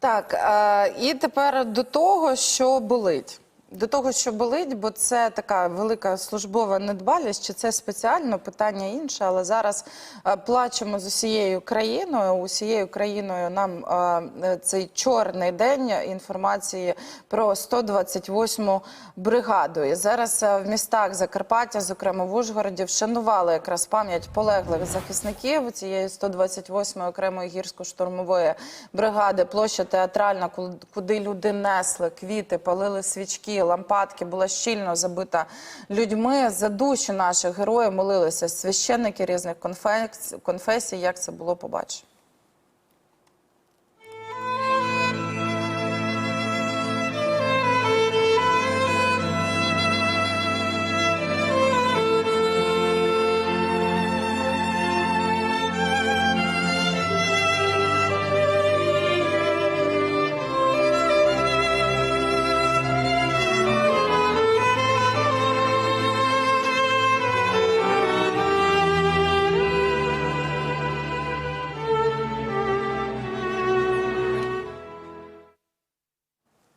Так, е, і тепер до того, що болить. До того, що болить, бо це така велика службова недбалість, чи це спеціально питання інше, але зараз е, плачемо з усією країною. Усією країною нам е, цей чорний день інформації про 128-му бригаду. І зараз е, в містах Закарпаття, зокрема в Ужгороді, вшанували якраз пам'ять полеглих захисників цієї 128-ї окремої гірсько-штурмової бригади. Площа театральна, куди люди несли квіти, палили свічки, лампадки, була щільно забита людьми. За душі наших героїв молилися священники різних конфес- конфесій. Як це було побачимо?